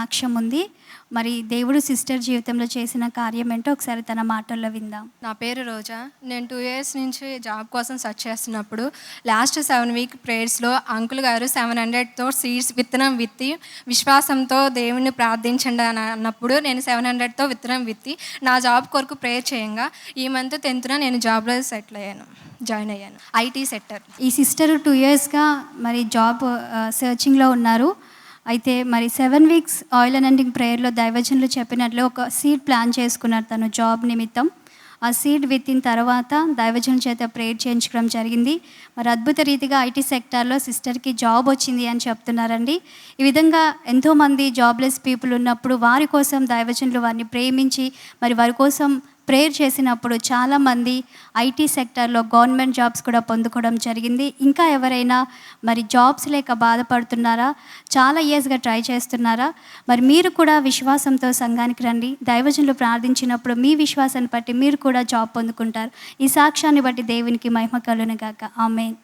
సాక్ష్యం ఉంది. మరి దేవుడు సిస్టర్ జీవితంలో చేసిన కార్యం ఏంటో ఒకసారి తన మాటల్లో విందాం. నా పేరు రోజా. నేను టూ ఇయర్స్ నుంచి జాబ్ కోసం సెర్చ్ చేస్తున్నప్పుడు లాస్ట్ సెవెన్ వీక్ ప్రేయర్స్లో అంకుల్ గారు సెవెన్ హండ్రెడ్తో సీడ్స్ విత్తనం విత్తి విశ్వాసంతో దేవుణ్ణి ప్రార్థించండి అని అన్నప్పుడు నేను సెవెన్ హండ్రెడ్తో విత్తనం విత్తి నా జాబ్ కొరకు ప్రేయర్ చేయంగా ఈ మంత్ టెన్త్న నేను జాబ్లో సెటిల్ అయ్యాను. జాయిన్ అయ్యాను. ఐటీ సెక్టర్ ఈ సిస్టర్ టూ ఇయర్స్గా మరి జాబ్ సర్చింగ్లో ఉన్నారు. అయితే మరి సెవెన్ వీక్స్ ఆయిల్ అండింగ్ ప్రేయర్లో దైవజనులు చెప్పినట్లు ఒక సీడ్ ప్లాన్ చేసుకున్నారు తను జాబ్ నిమిత్తం. ఆ సీడ్ విత్తిన తర్వాత దైవజనుల చేత ప్రేయర్ చేయించడం జరిగింది. మరి అద్భుత రీతిగా ఐటీ సెక్టార్లో సిస్టర్కి జాబ్ వచ్చింది అని చెప్తున్నారండి. ఈ విధంగా ఎంతోమంది జాబ్లెస్ పీపుల్ ఉన్నప్పుడు వారి కోసం దైవజనులు వారిని ప్రేమించి మరి వారి కోసం ప్రేయర్ చేసినప్పుడు చాలామంది ఐటీ సెక్టర్లో గవర్నమెంట్ జాబ్స్ కూడా పొందుకోవడం జరిగింది. ఇంకా ఎవరైనా మరి జాబ్స్ లేక బాధపడుతున్నారా? చాలా ఇయర్స్గా ట్రై చేస్తున్నారా? మరి మీరు కూడా విశ్వాసంతో సంఘానికి రండి. దైవజనులు ప్రార్థించినప్పుడు మీ విశ్వాసాన్ని బట్టి మీరు కూడా జాబ్ పొందుకుంటారు. ఈ సాక్ష్యాన్ని బట్టి దేవునికి మహిమ కలునగాక ఆమెన్.